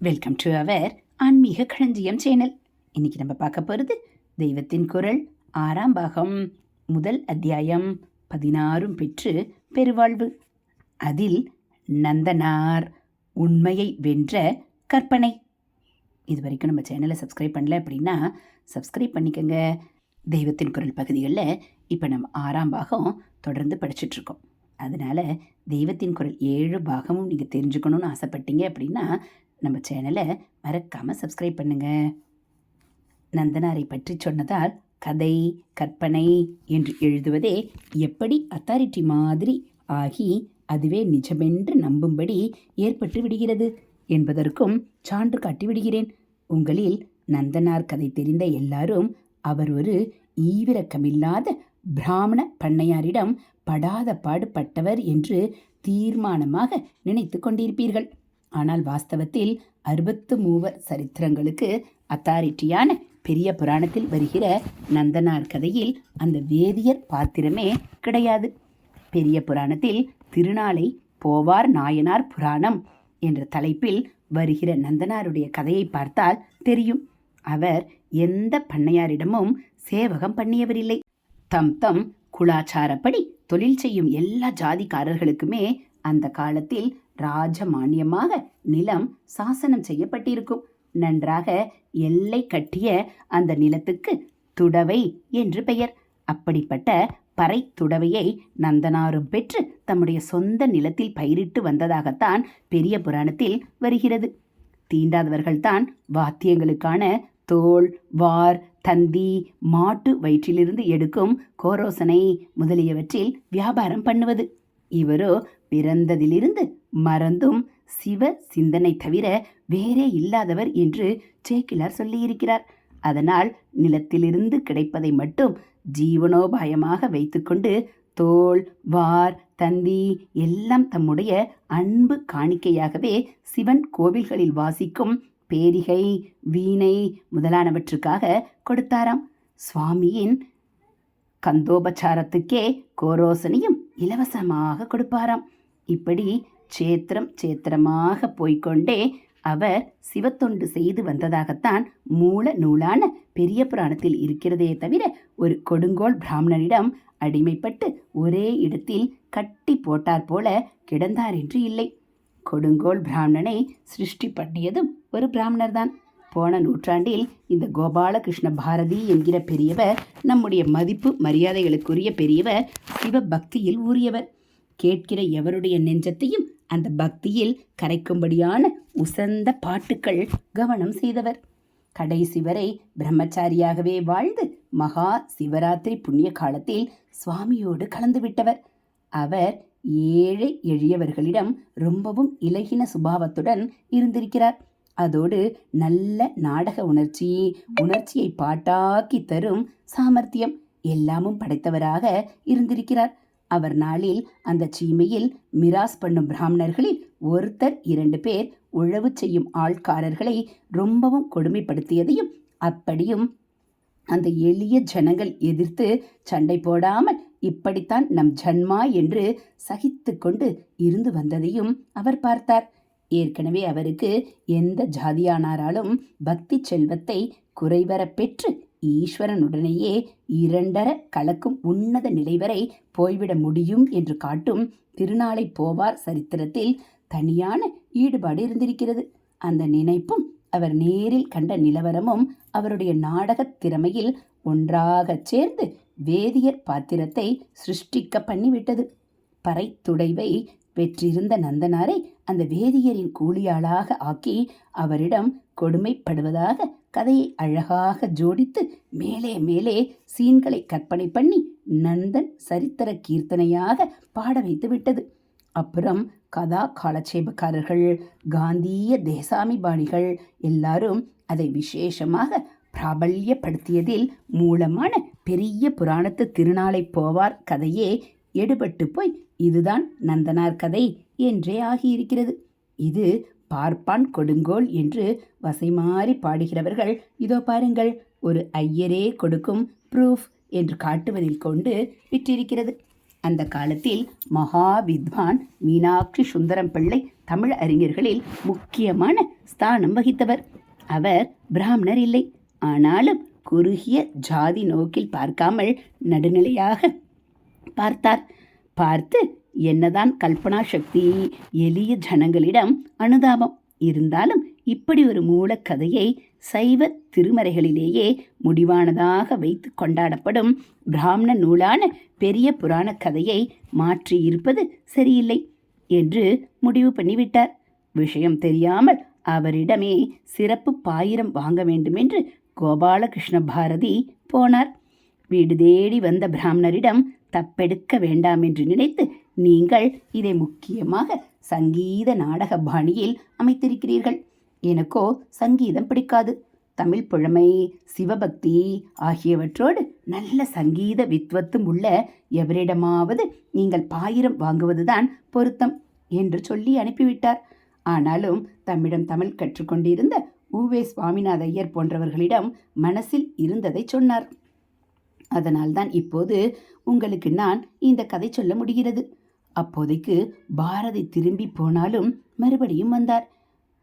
Welcome to our ஆன்மீக களஞ்சியம் channel இன்னைக்கு நம்ம பார்க்க போகிறது தெய்வத்தின் குரல் ஆறாம் பாகம் முதல் அத்தியாயம் பதினாறும் பெற்று பெருவாழ்வு. அதில் நந்தனார் உண்மையை வென்ற கற்பனை. இது வரைக்கும் நம்ம சேனலை சப்ஸ்கிரைப் பண்ணல அப்படின்னா சப்ஸ்கிரைப் பண்ணிக்கோங்க. தெய்வத்தின் குரல் பகுதிகளில் இப்போ நம்ம ஆறாம் பாகம் தொடர்ந்து படிச்சிட்ருக்கோம் அதனால் தெய்வத்தின் குரல் ஏழு பாகமும் நீங்கள் தெரிஞ்சுக்கணும்னு ஆசைப்பட்டீங்க அப்படின்னா நம்ம சேனலை மறக்காமல் சப்ஸ்கிரைப் பண்ணுங்கள் நந்தனாரை பற்றி சொன்னதால் கதை கற்பனை என்று எழுதுவதே எப்படி அத்தாரிட்டி மாதிரி ஆகி அதுவே நிஜமென்று நம்பும்படி ஏற்பட்டு விடுகிறது என்பதற்கும் சான்று காட்டி விடுகிறேன். உங்களில் நந்தனார் கதை தெரிந்த எல்லாரும் அவர் ஒரு ஈவிரக்கமில்லாத பிராமண பண்ணையாரிடம் படாத பாடுபட்டவர் என்று தீர்மானமாக நினைத்து கொண்டிருப்பீர்கள். ஆனால் வாஸ்தவத்தில் அறுபத்து மூவர் சரித்திரங்களுக்கு அத்தாரிட்டியான பெரிய புராணத்தில் வருகிற நந்தனார் கதையில் அந்த வேதியர் பாத்திரமே கிடையாது. பெரிய புராணத்தில் திருநாளை போவார் நாயனார் புராணம் என்ற தலைப்பில் வருகிற நந்தனாருடைய கதையை பார்த்தால் தெரியும். அவர் எந்த பண்ணையாரிடமும் சேவகம் பண்ணியவரில்லை. தம் தம் குலாச்சாரப்படி தொழில் செய்யும் எல்லா ஜாதிக்காரர்களுக்குமே அந்த காலத்தில் ராஜமானியமாக நிலம் சாசனம் செய்யப்பட்டிருக்கும். நன்றாக எல்லை கட்டிய அந்த நிலத்துக்கு துடவை என்று பெயர். அப்படிப்பட்ட பறை துடவையை நந்தனாரும் பெற்று தம்முடைய சொந்த நிலத்தில் பயிரிட்டு வந்ததாகத்தான் பெரிய புராணத்தில் வருகிறது. தீண்டாதவர்கள்தான் வாத்தியங்களுக்கான தோல் வார் தந்தி மாட்டு வயிற்றிலிருந்து எடுக்கும் கோரோசனை முதலியவற்றில் வியாபாரம் பண்ணுவது. இவரோ பிறந்ததிலிருந்து மறந்தும் சிவ சிந்தனை தவிர வேறே இல்லாதவர் என்று சேக்கிலார் சொல்லியிருக்கிறார். அதனால் நிலத்திலிருந்து கிடைப்பதை மட்டும் ஜீவனோபாயமாக வைத்துக்கொண்டு தோல் வார் தந்தி எல்லாம் தம்முடைய அன்பு காணிக்கையாகவே சிவன் கோவில்களில் வாசிக்கும் பேரிகை வீணை முதலானவற்றுக்காக கொடுத்தாராம். சுவாமியின் கந்தோபச்சாரத்துக்கே கோரோசனையும் இலவசமாக கொடுப்பாராம். இப்படி சேத்திரம் சேத்திரமாக போய்க்கொண்டே அவர் சிவத்தொண்டு செய்து வந்ததாகத்தான் மூல நூலான பெரிய புராணத்தில் இருக்கிறதே தவிர ஒரு கொடுங்கோல் பிராமணனிடம் அடிமைப்பட்டு ஒரே இடத்தில் கட்டி போட்டார் போல கிடந்தார் என்று இல்லை. கொடுங்கோல் பிராமணனை சிருஷ்டி பண்ணியதும் ஒரு பிராமணர்தான். போன நூற்றாண்டில் இந்த கோபாலகிருஷ்ண பாரதி என்கிற பெரியவர் நம்முடைய மதிப்பு மரியாதைகளுக்குரிய பெரியவர் சிவ பக்தியில் ஊறியவர். கேட்கிற எவருடைய நெஞ்சத்தையும் அந்த பக்தியில் கரைக்கும்படியான உசந்த பாட்டுக்கள் கவனம் செய்தவர். கடைசி வரை பிரம்மச்சாரியாகவே வாழ்ந்து மகா சிவராத்திரி புண்ணிய காலத்தில் சுவாமியோடு கலந்து விட்டவர். அவர் ஏழை எளியவர்களிடம் ரொம்பவும் இலகின சுபாவத்துடன் இருந்திருக்கிறார். அதோடு நல்ல நாடக உணர்ச்சி உணர்ச்சியை பாட்டாக்கி தரும் சாமர்த்தியம் எல்லாமும் படைத்தவராக இருந்திருக்கிறார். அவர் நாளில் அந்த சீமையில் மிராஸ் பண்ணும் பிராமணர்களில் ஒருத்தர் இரண்டு பேர் உழவு செய்யும் ஆள்காரர்களை ரொம்பவும் கொடுமைப்படுத்தியதையும் அப்படியும் அந்த எளிய ஜனங்கள் எதிர்த்து சண்டை போடாமல் இப்படித்தான் நம் ஜன்மா என்று சகித்து கொண்டு இருந்து வந்ததையும் அவர் பார்த்தார். ஏற்கனவே அவருக்கு எந்த ஜாதியானாராலும் பக்தி செல்வத்தை குறைவர பெற்று ஈஸ்வரனுடனேயே இரண்டர கலக்கும் உன்னத நிலை வரை போய்விட முடியும் என்று காட்டும் திருநாளை போவார் சரித்திரத்தில் தனியான ஈடுபாடு இருந்திருக்கிறது. அந்த நினைப்பும் அவர் நேரில் கண்ட நிலவரமும் அவருடைய நாடகத் திறமையில் ஒன்றாகச் சேர்ந்து வேதியர் பாத்திரத்தை சிருஷ்டிக்க பண்ணிவிட்டது. பறைத்துடைவை பெற்றிருந்த நந்தனாரை அந்த வேதியரின் கூலியாளாக ஆக்கி அவரிடம் கொடுமைப்படுவதாக கதையை அழகாக ஜோடித்து மேலே மேலே சீன்களை கற்பனை பண்ணி நந்தன் சரித்திர கீர்த்தனையாக பாட வைத்து விட்டது. அப்புறம் கதா காலட்சேபக்காரர்கள் காந்திய தேசாமி பாணிகள் எல்லாரும் அதை விசேஷமாக பிராபல்யப்படுத்தியதில் மூலமான பெரிய புராணத்து திருநாளை போவார் கதையே எடுபட்டு போய் இதுதான் நந்தனார் கதை என்றே ஆகியிருக்கிறது. இது பார்ப்பான் கொடுங்கோல் என்று வசைமாறி பாடுகிறவர்கள் இதோ பாருங்கள் ஒரு ஐயரே கொடுக்கும் ப்ரூஃப் என்று காட்டுவதில் கொண்டு விற்றிருக்கிறது. அந்த காலத்தில் மகா வித்வான் மீனாட்சி சுந்தரம் பிள்ளை தமிழ் அறிஞர்களில் முக்கியமான ஸ்தானம் வகித்தவர். அவர் பிராமணர் இல்லை ஆனாலும் குறுகிய ஜாதி நோக்கில் பார்க்காமல் நடுநிலையாக பார்த்தார். பார்த்து என்னதான் கல்பனா சக்தி எளிய ஜனங்களிடம் அனுதாபம் இருந்தாலும் இப்படி ஒரு மூலக்கதையை சைவ திருமறைகளிலேயே முடிவானதாக வைத்து கொண்டாடப்படும் பிராமண நூலான பெரிய புராண கதையை மாற்றியிருப்பது சரியில்லை என்று முடிவு பண்ணிவிட்டார். விஷயம் தெரியாமல் அவரிடமே சிறப்பு பாயிரம் வாங்க வேண்டுமென்று கோபாலகிருஷ்ண பாரதி போனார். வீடு தேடி வந்த பிராமணரிடம் தப்பெடுக்க வேண்டாம் என்று நினைத்து நீங்கள் இதை முக்கியமாக சங்கீத நாடக பாணியில் அமைத்திருக்கிறீர்கள். எனக்கோ சங்கீதம் பிடிக்காது. தமிழ் புழமை சிவபக்தி ஆகியவற்றோடு நல்ல சங்கீத வித்வத்தும் உள்ள எவரிடமாவது நீங்கள் பாயிரம் வாங்குவதுதான் பொருத்தம் என்று சொல்லி அனுப்பிவிட்டார். ஆனாலும் தம்மிடம் தமிழ் கற்றுக்கொண்டிருந்த ஊவே சுவாமிநாத ஐயர் போன்றவர்களிடம் மனசில் இருந்ததை சொன்னார். அதனால்தான் இப்போது உங்களுக்கு நான் இந்த கதை சொல்ல முடிகிறது. அப்போதைக்கு பாரதி திரும்பி போனாலும் மறுபடியும் வந்தார்.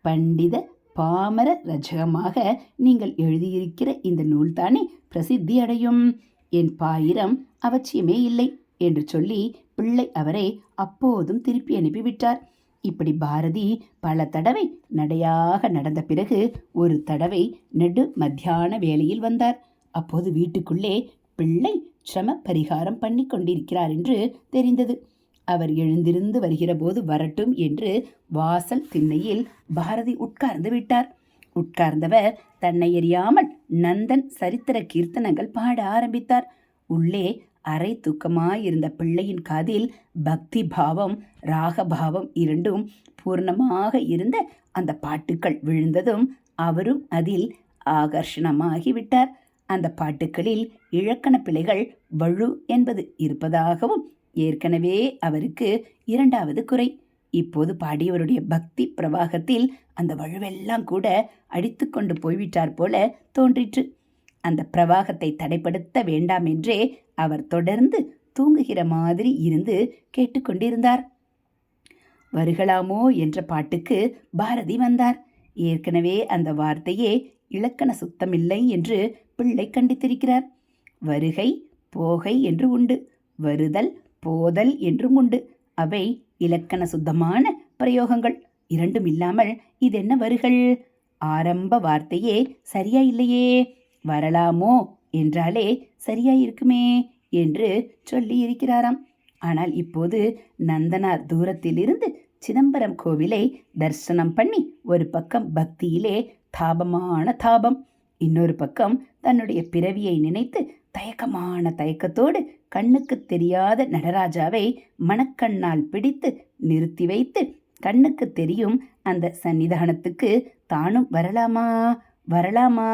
பண்டித பாமர ரஜகமாக நீங்கள் எழுதியிருக்கிற இந்த நூல்தானே பிரசித்தி அடையும். என் பாயிரம் அவசியமே இல்லை என்று சொல்லி பிள்ளை அவரை அப்போதும் திருப்பி அனுப்பிவிட்டார். இப்படி பாரதி பல தடவை நடையாக நடந்த பிறகு ஒரு தடவை நெடு மத்தியான வேளையில் வந்தார். அப்போது வீட்டுக்குள்ளே பிள்ளை சிரம பரிகாரம் பண்ணி கொண்டிருக்கிறார் என்று தெரிந்தது. அவர் எழுந்திருந்து வருகிறபோது வரட்டும் என்று வாசல் திண்ணையில் பாரதி உட்கார்ந்து விட்டார். உட்கார்ந்தவர் தன்னை எறியாமல் நந்தன் சரித்திர கீர்த்தனங்கள் பாட ஆரம்பித்தார். உள்ளே அரை தூக்கமாயிருந்த பிள்ளையின் காதில் பக்தி பாவம் ராகபாவம் இரண்டும் பூர்ணமாக இருந்த அந்த பாட்டுக்கள் விழுந்ததும் அவரும் அதில் ஆகர்ஷணமாகிவிட்டார். அந்த பாட்டுக்களில் இழக்கண பிழைகள் வழு என்பது இருப்பதாகவும் ஏற்கனவே அவருக்கு இரண்டாவது குறை. இப்போது பாடியவருடைய பக்தி பிரவாகத்தில் அந்த வழுவெல்லாம் கூட அடித்து கொண்டு போய்விட்டார் போல தோன்றிற்று. அந்த பிரவாகத்தை தடைப்படுத்த வேண்டாம் என்றே அவர் தொடர்ந்து தூங்குகிற மாதிரி இருந்து கேட்டுக்கொண்டிருந்தார் வருகலாமோ என்ற பாட்டுக்கு பாரதி வந்தார். ஏற்கனவே அந்த வார்த்தையே இலக்கண சுத்தமில்லை என்று பிள்ளை கண்டித்திருக்கிறார். வருகை போகை என்று உண்டு. வருதல் போதல் என்றும் உண்டு. அவை இலக்கண சுத்தமான பிரயோகங்கள். இரண்டும் இல்லாமல் இதென்ன வருகள்? ஆரம்ப வார்த்தையே சரியா இல்லையே. வரலாமோ? என்றாலே சரியா இருக்குமே என்று சொல்லி இருக்கிறாராம். ஆனால் இப்போது நந்தனார் தூரத்திலிருந்து சிதம்பரம் கோவிலை தரிசனம் பண்ணி ஒரு பக்கம் பக்தியிலே தாபமான தாபம் இன்னொரு பக்கம் தன்னுடைய பிறவியை நினைத்து தயக்கமான தயக்கத்தோடு கண்ணுக்கு தெரியாத நடராஜாவை மணக்கண்ணால் பிடித்து நிறுத்தி வைத்து கண்ணுக்கு தெரியும் அந்த சன்னிதானத்துக்கு தானும் வரலாமா வரலாமா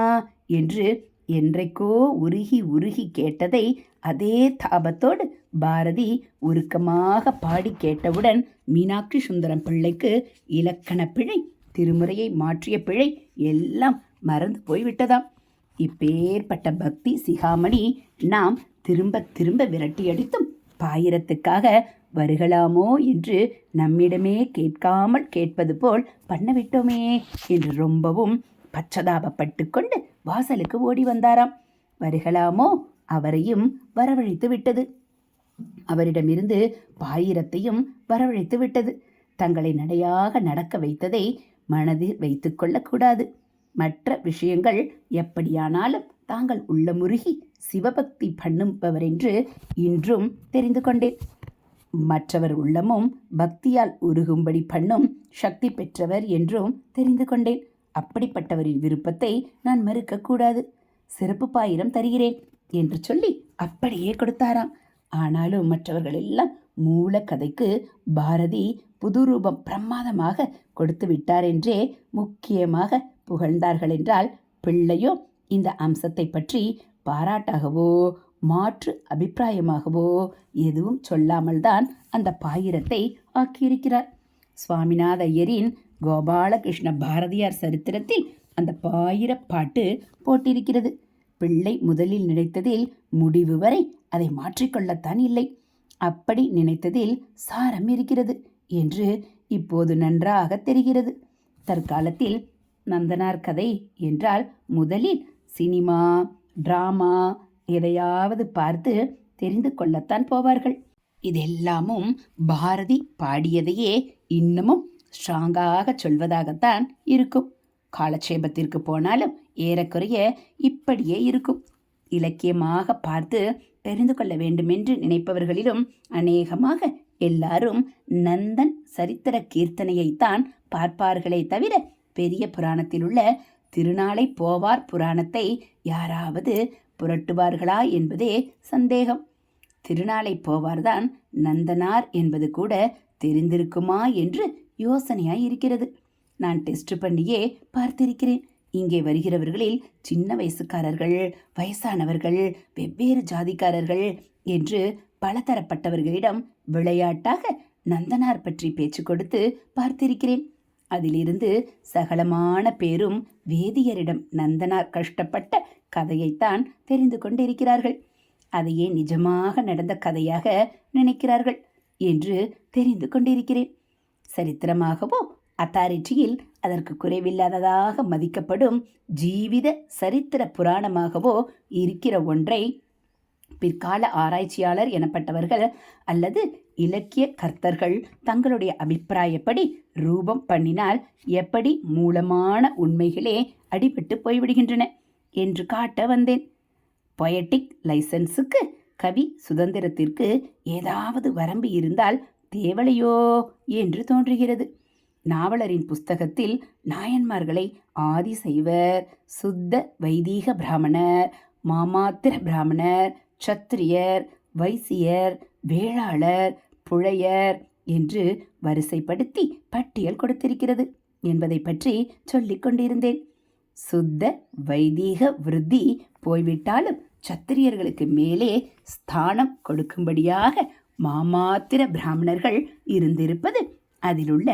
என்று என்றைக்கோ உருகி உருகி கேட்டதை அதே தாபத்தோடு பாரதி உருக்கமாக பாடி கேட்டவுடன் மீனாட்சி சுந்தரம் பிள்ளைக்கு இலக்கண பிழை திருமுறையை மாற்றிய பிழை எல்லாம் மறந்து போய்விட்டதாம். இப்பேற்பட்ட பக்தி சிகாமணி நாம் திரும்ப திரும்ப விரட்டியடித்தும் பாயிரத்துக்காக வருகலாமோ என்று நம்மிடமே கேட்காமல் கேட்பது போல் பண்ணவிட்டோமே என்று ரொம்பவும் பச்சதாபப்பட்டு கொண்டு வாசலுக்கு ஓடி வந்தாராம். வருகலாமோ? அவரையும் வரவழைத்து விட்டது. அவரிடமிருந்து பாயிரத்தையும் வரவழைத்து விட்டது. தங்களை நடையாக நடக்க வைத்ததை மனதில் வைத்து கொள்ளக்கூடாது. மற்ற விஷயங்கள் எப்படியானாலும் தாங்கள் உள்ளமுருகி சிவபக்தி பண்ணுபவரென்று இன்றும் தெரிந்து கொண்டேன். மற்றவர் உள்ளமும் பக்தியால் உருகும்படி பண்ணும் சக்தி பெற்றவர் என்றும் தெரிந்து கொண்டேன். அப்படிப்பட்டவரின் விருப்பத்தை நான் மறுக்கக்கூடாது சிறப்பு பாயிரம் தருகிறேன் என்று சொல்லி அப்படியே கொடுத்தாராம். ஆனாலும் மற்றவர்கள் எல்லாம் மூலக்கதைக்கு பாரதி புதுரூபம் பிரமாதமாக கொடுத்து விட்டார் என்றே முக்கியமாக புகழ்ந்தார்கள் என்றால் பிள்ளையோ இந்த அம்சத்தை பற்றி பாராட்டாகவோ மாற்று அபிப்பிராயமாகவோ எதுவும் சொல்லாமல் தான் அந்த பாயிரத்தை ஆக்கியிருக்கிறார். சுவாமிநாத ஐயரின் கோபாலகிருஷ்ண பாரதியார் சரித்திரத்தில் அந்த பாயிர பாட்டு போட்டிருக்கிறது. பிள்ளை முதலில் நினைத்ததில் முடிவு வரை அதை மாற்றிக்கொள்ளத்தான் இல்லை. அப்படி நினைத்ததில் சாரம் இருக்கிறது என்று இப்போது நன்றாக தெரிகிறது. தற்காலத்தில் நந்தனார் கதை என்றால் முதலில் சினிமா டிராமா எதையாவது பார்த்து தெரிந்து கொள்ளத்தான் போவார்கள். இதெல்லாமும் பாரதி பாடியதையே இன்னமும் ஸ்ட்ராங்காக சொல்வதாகத்தான் இருக்கும். காலட்சேபத்திற்கு போனாலும் ஏறக்குறைய இப்படியே இருக்கும். இலக்கியமாக பார்த்து தெரிந்து கொள்ள வேண்டுமென்று நினைப்பவர்களிலும் அநேகமாக எல்லாரும் நந்தன் சரித்திர கீர்த்தனையைத்தான் பார்ப்பார்களே தவிர பெரிய புராணத்தில் உள்ள திருநாளை போவார் புராணத்தை யாராவது புரட்டுவார்களா என்பதே சந்தேகம். திருநாளை போவார்தான் நந்தனார் என்பது கூட தெரிந்திருக்குமா என்று யோசனையாய் இருக்கிறது. நான் டெஸ்ட் பண்ணியே பார்த்திருக்கிறேன். இங்கே வருகிறவர்களில் சின்ன வயசுக்காரர்கள் வயசானவர்கள் வெவ்வேறு ஜாதிக்காரர்கள் என்று பலதரப்பட்டவர்களிடம் விளையாட்டாக நந்தனார் பற்றி பேச்சு கொடுத்து பார்த்திருக்கிறேன். அதிலிருந்து சகலமான பேரும் வேதியரிடம் நந்தனார் கஷ்டப்பட்ட கதையைத்தான் தெரிந்து கொண்டிருக்கிறார்கள். அதையே நிஜமாக நடந்த கதையாக நினைக்கிறார்கள் என்று தெரிந்து கொண்டிருக்கிறேன். சரித்திரமாகவோ அத்தாரிட்டியில் அதற்கு குறைவில்லாததாக மதிக்கப்படும் ஜீவித சரித்திர புராணமாகவோ இருக்கிற ஒன்றை பிற்கால ஆராய்ச்சியாளர் எனப்பட்டவர்கள் அல்லது இலக்கிய கர்த்தர்கள் தங்களுடைய அபிப்பிராயப்படி ரூபம் பண்ணினால் எப்படி மூலமான உண்மைகளே அடிபட்டு போய்விடுகின்றன என்று காட்ட வந்தேன். பொயட்டிக் லைசன்ஸுக்கு கவி சுதந்திரத்திற்கு ஏதாவது வரம்பு இருந்தால் தேவலையோ என்று தோன்றுகிறது. நாவலரின் புஸ்தகத்தில் நாயன்மார்களை ஆதிசைவர் சுத்த வைதீக பிராமணர் மாமாத்திர பிராமணர் சத்திரியர் வைசியர் வேளாளர் புழையர் என்று வரிசைப்படுத்தி பட்டியல் கொடுத்திருக்கிறது என்பதை பற்றி சொல்லிக் கொண்டிருந்தேன். சுத்த வைதீக விருத்தி போய்விட்டாலும் சத்திரியர்களுக்கு மேலே ஸ்தானம் கொடுக்கும்படியாக மாமாத்திர பிராமணர்கள் இருந்திருப்பது அதிலுள்ள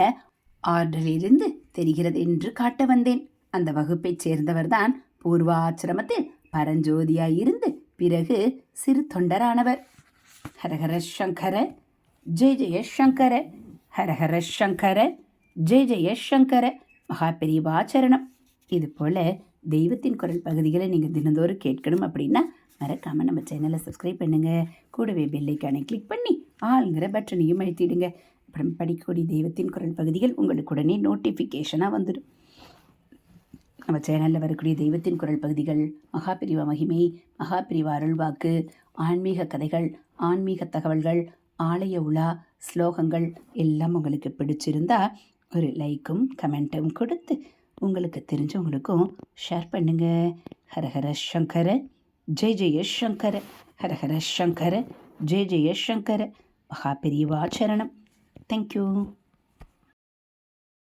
ஆர்டரிலிருந்து தெரிகிறது என்று காட்ட வந்தேன். அந்த வகுப்பைச் சேர்ந்தவர்தான் பூர்வாசிரமத்தில் பரஞ்சோதியாய் இருந்து பிறகு சிறு தொண்டரானவர். ஹரஹர சங்கர ஜெய ஜெய சங்கர ஹரஹர சங்கர ஜெய ஜெய சங்கர மகாபெரிவாச்சரணம். இது போல் தெய்வத்தின் குரல் பகுதிகளை நீங்கள் தினந்தோறும் கேட்கணும் அப்படின்னா மறக்காமல் நம்ம சேனலை சப்ஸ்கிரைப் பண்ணுங்கள் கூடவே பெல்லைக்கானை கிளிக் பண்ணி ஆளுங்கிற பட்டனையும் அழுத்திடுங்க. அப்புறம் படிக்கக்கூடிய தெய்வத்தின் குரல் பகுதிகள் உங்களுக்கு உடனே நோட்டிஃபிகேஷனாக வந்துடும் நம்ம சேனலில் வரக்கூடிய தெய்வத்தின் குரல் பகுதிகள் மகாபிரிவா மகிமை மகாபிரிவா அருள்வாக்கு ஆன்மீக கதைகள் ஆன்மீக தகவல்கள் ஆலய உலா ஸ்லோகங்கள் எல்லாம் உங்களுக்கு பிடிச்சிருந்தா ஒரு லைக்கும் கமெண்ட்டும் கொடுத்து உங்களுக்கு தெரிஞ்சவங்களுக்கும் ஷேர் பண்ணுங்கள் ஹரஹர சங்கர ஜெய ஜெய சங்கர ஹரஹர சங்கர ஜெய ஜெய சங்கர மகாபெரிவாச்சரணம் Thank you.